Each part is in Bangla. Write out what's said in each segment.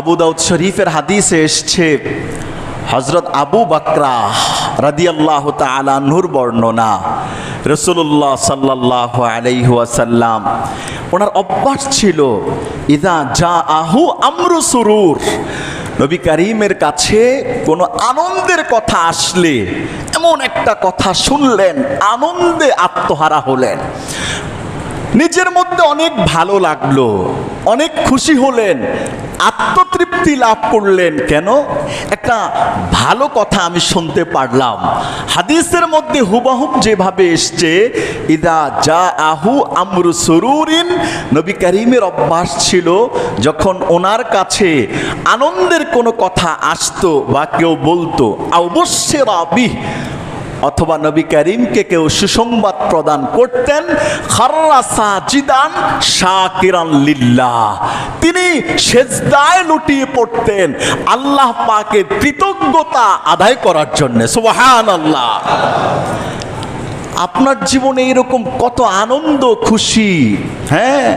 আবু দাউদ শরীফের হাদিসে এসছে হজরত আবু বাকরা রাদিয়াল্লাহ নূর বর্ণনা। রসুল্লাহ সাল্লাহ আলাইহাসাল্লাম ওনার অভ্যাস ছিল ইদা যা আহু আমরু সুরুর। নবী করিমের কাছে কোনো আনন্দের কথা আসলে এমন একটা কথা শুনলেন, আনন্দে আত্মহারা হলেন। নিজের মধ্যে অনেক ভালো লাগল, অনেক খুশি হলেন, আত্মতৃপ্তি লাভ করলেন কেন? একটা ভালো কথা আমি শুনতে পারলাম। হাদিসের মধ্যে হুবাহুব যেভাবে এসছে, ইদা যা আহু আমরু সরুরিন নবী করিমের অভ্যাস ছিল যখন ওনার কাছে আনন্দের কোনো কথা আসতো বা কেউ বলতো অবশ্যই রাবি অথবা নবী করিমকে কেউ সুসংবাদ প্রদান করতেন, খাররা সাজিদান লিল্লাহ। তিনি সেজদায় লুটিয়ে পড়তেন, আল্লাহ পাকে কৃতজ্ঞতা আদায় করার জন্য। সুবহান আল্লাহ আপনার জীবনে এরকম কত আনন্দ, খুশি হ্যাঁ?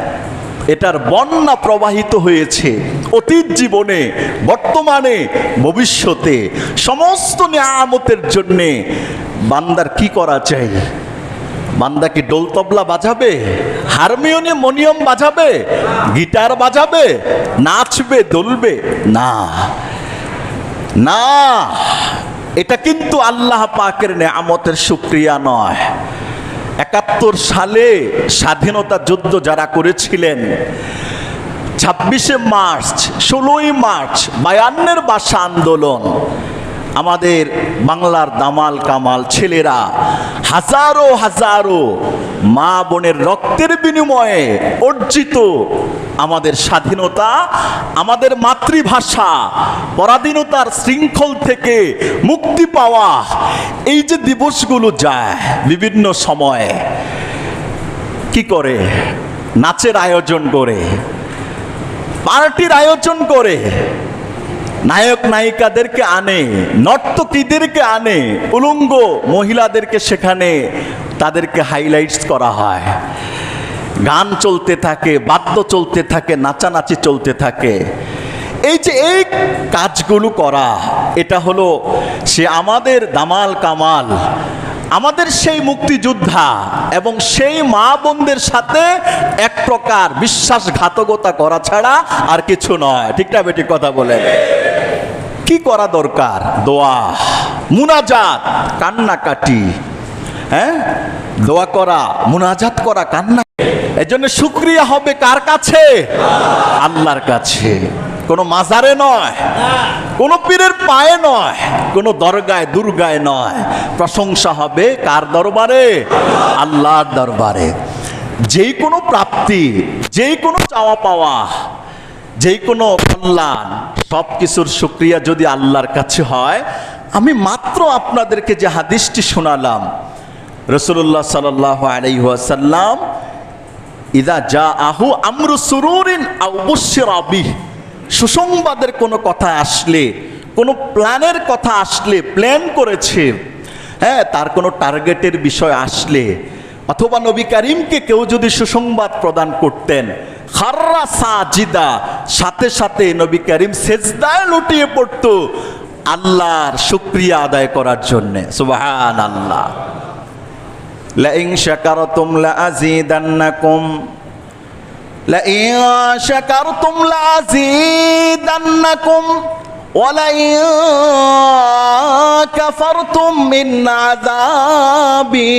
এটার বন্যা প্রবাহিত হয়েছে অতীত জীবনে, বর্তমানে, ভবিষ্যতে। সমস্ত নিয়ামতের জন্যে বান্দার কি করা চাই? বান্দা কি ডোল তবলা বাজাবে? হারমোনিয়াম, মনিয়ম বাজাবে? গিটার বাজাবে? নাচবে, দোলবে? না। না। এটা কিন্তু আল্লাহ পাকের নেয়ামতের সুক্রিয়া নয়। একাত্তর সালে স্বাধীনতা যুদ্ধ যারা করেছিলেন, ছাব্বিশে মার্চ, ষোলোই মার্চ, বায়ান্নের বাসা আন্দোলন আমাদের বাংলার দামাল কামাল ছেলেরা হাজারো হাজারো মা বোনের রক্তের বিনিময়ে অর্জিত আমাদের স্বাধীনতা, আমাদের মাতৃভাষা, পরাধীনতার শৃঙ্খল থেকে মুক্তি পাওয়া এই যে দিবসগুলো যায় বিভিন্ন সময়ে, কি করে? নাচের আয়োজন করে, পার্টির আয়োজন করে নায়ক নায়িকাদেরকে আনে, নর্তকীদেরকে আনে, উলঙ্গ মহিলাদেরকে সেখানে তাদেরকে হাইলাইটস করা হয়। গান চলতে থাকে, বাদ্য চলতে থাকে, নাচানাচি চলতে থাকে। এই যে এই কাজগুলো করা, এটা হলো সে আমাদের দামাল কামাল, আমাদের সেই মুক্তিযোদ্ধা এবং সেই মা বোনদের সাথে এক প্রকার বিশ্বাসঘাতকতা করা ছাড়া আর কিছু নয়। ঠিকটা বেটি কথা বলে কি করা দরকার? দোয়া। মুনাজাত, কান্নাকাটি। হ্যাঁ? দোয়া করা, মুনাজাত করা, কান্না। এই জন্য শুক্রিয়া হবে কার কাছে? আল্লাহর কাছে। কোনো মাজারে নয়, কোনো পীরের পায়ে নয়, কোনো দরগায়, দুর্গায় নয়। প্রশংসা হবে কার দরবারে? আল্লাহর দরবারে। যেই কোনো প্রাপ্তি, যেই কোনো চাওয়া পাওয়া যেই কোনো কল্যাণ সব কিছুর সুক্রিয়া যদি আল্লাহর কাছে হয়, আমি মাত্র আপনাদেরকে যে হাদিসটি শোনালাম রসুল্লাহ সাল্লাহ আলাইসাল্লাম ইদা যা আহু আমরু সুসংবাদের কোনো কথা আসলে, কোনো প্ল্যানের কথা আসলে, প্ল্যান করেছে। হ্যাঁ তার কোনো টার্গেটের বিষয় আসলে। অথবা নবী করিমকে কেউ যদি সুসংবাদ প্রদান করতেন, খাররা সাজিদা, সাথে সাথে নবী করিম সেজদায় লুটিয়ে পড়ত আল্লাহর শুক্রিয়া আদায় করার জন্যে। সুবাহান আল্লাহ লাইং শাকারতুম লাআজিদান্নাকুম লাইং শাকারতুম কাফারতুম মিন আযাবি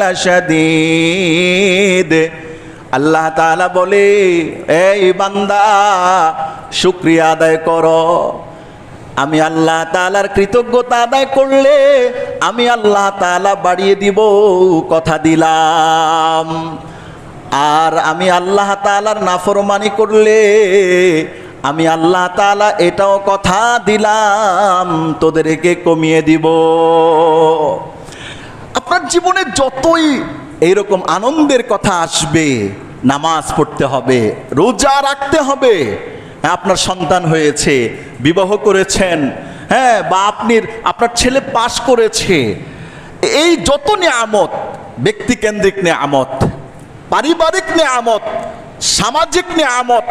লাশাদীদ। আল্লাহ তাআলা বলে, এই বান্দা, শুক্রিয়া আদায় করো। আমি আল্লাহ তালার কৃতজ্ঞতা আদায় করলে আমি আল্লাহ তালা বাড়িয়ে দিব কথা দিলাম। আর আমি আল্লাহ তালার নাফরমানি করলে আমি আল্লাহ তালা এটাও কথা দিলাম তোদেরকে কমিয়ে দিব। আপনার জীবনে যতই এইরকম আনন্দের কথা আসবে নামাজ পড়তে হবে রোজা রাখতে হবে হ্যাঁ, আপনার সন্তান হয়েছে বিবাহ করেছেন হ্যাঁ বা আপনি আপনার ছেলে পাশ করেছে এই যত নিয়ামত ব্যক্তিকেন্দ্রিক নিয়ামত পারিবারিক নিয়ামত সামাজিক নিয়ামত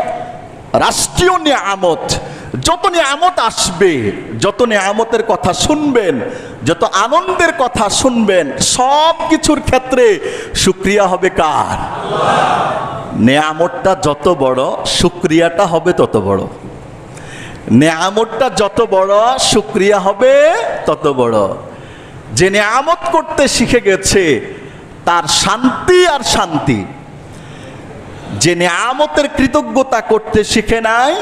রাষ্ট্রীয় নিয়ামত, যত নিয়ামত আসবে, যত নিয়ামতের কথা শুনবেন, যত আনন্দের কথা শুনবেন, সব কিছুর ক্ষেত্রে শুক্রিয়া হবে কার? নেয়ামতটা যত বড় শুক্রিয়াটা হবে তত বড়। নেয়ামতটা যত বড় শুক্রিয়া হবে তত বড়। যে নেয়ামত করতে শিখে গেছে, তার শান্তি আর শান্তি যে নেয়ামতের কৃতজ্ঞতা করতে শিখে নাই,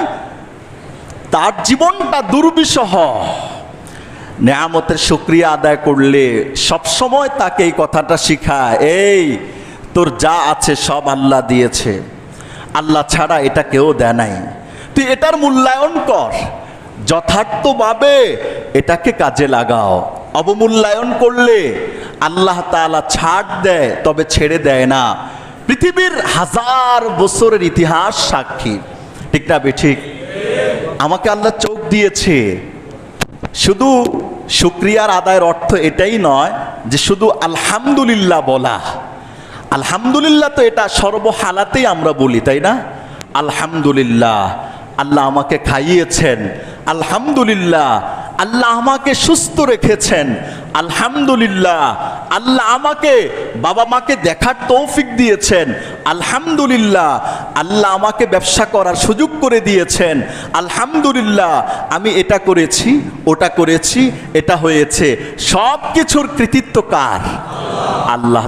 তার জীবনটা দুর্বিষহ। নেয়ামতের শুক্রিয়া আদায় করলে সবসময় তাকে এই কথাটা শিখায়, এই, তোর যা আছে সব আল্লাহ দিয়েছে। আল্লাহ ছাড়া এটা কেউ দেয় নাই। তুই এটার মূল্যায়ন কর। যথার্থভাবে এটাকে কাজে লাগাও। অবমূল্যায়ন করলে আল্লাহ তাআলা ছাড় দেয়, তবে ছেড়ে দেয় না। পৃথিবীর হাজার বছরের ইতিহাস সাক্ষী। ঠিক না ঠিক আমাকে আল্লাহ চোখ দিয়েছে। শুধু শুক্রিয়ার আদায়ের অর্থ এটাই নয় যে শুধু আলহামদুলিল্লাহ বলা। আলহামদুলিল্লাহ তো এটা সর্বহালাতেই আমরা বলি, তাই না? আলহামদুলিল্লাহ, আল্লাহ আমাকে খাইয়েছেন। আলহামদুলিল্লাহ, আল্লাহ আমাকে সুস্থ রেখেছেন। আলহামদুলিল্লাহ আল্লাহ আমাকে, বাবা মাকে দেখার তৌফিক দিয়েছেন। আলহামদুলিল্লাহ, আল্লাহ আমাকে ব্যবসা করার সুযোগ করে দিয়েছেন। আলহামদুলিল্লাহ, আমি এটা করেছি, ওটা করেছি, এটা হয়েছে। সব কিছুর কৃতিত্ব কার? আল্লাহ